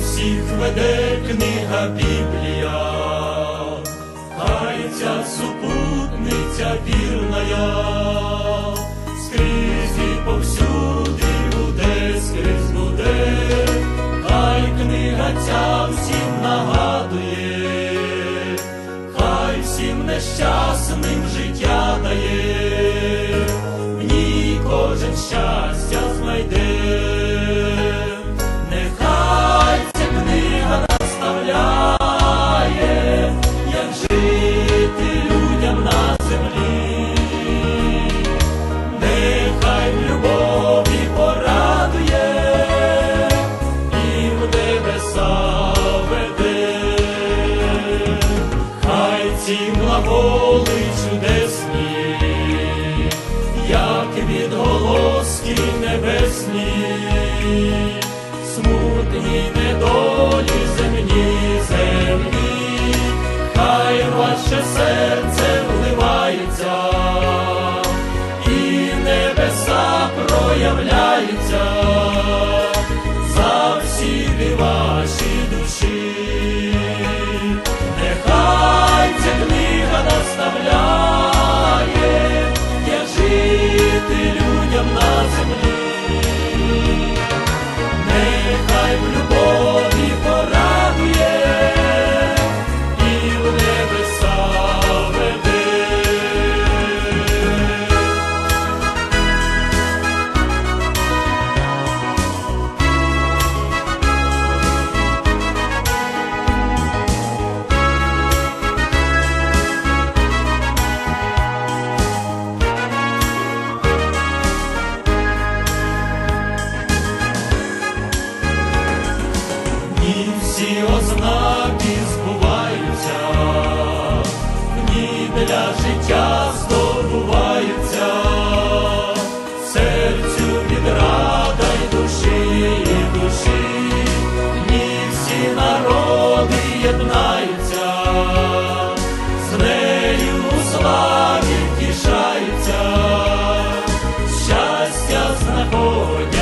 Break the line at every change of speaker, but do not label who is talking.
всіх веде книга Біблія, хай ця супутниця вірная, скрізь і повсюди буде, скрізь буде, хай книга ця всім нагадує, хай всім нещасним життя дає, глаголи чудесні, як відголоски небесні, смутні недолі земні, земні, хай ваше серце ознаки збуваються, в для життя здобуваються, серцю від рада й душі, і душі, в всі народи єднаються, з нею у славі тішаються, щастя знаходять.